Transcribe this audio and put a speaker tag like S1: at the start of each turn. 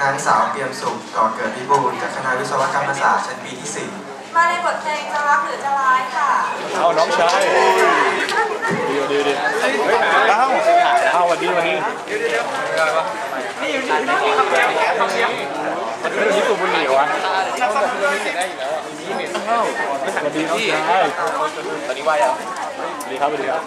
S1: นางสาวเปียมสุขก่อเกิดพิบูลจากคณะวิศวกรรมศาสตร์ชั้นปีที่
S2: มาในบทเพลงจะรักหรือจะร้ายค่ะ
S3: เอาน้องชายดีดีดีเฮ้ยเอ้าเอาวันนี้วันนี้นี่อยู่นี่นี่คำเดียวคำเดียวนนี้ตูบบุหนียวะสวัสดีน้องชายสวัสดีว่ายังสวัสดีครับสวัสดีครับ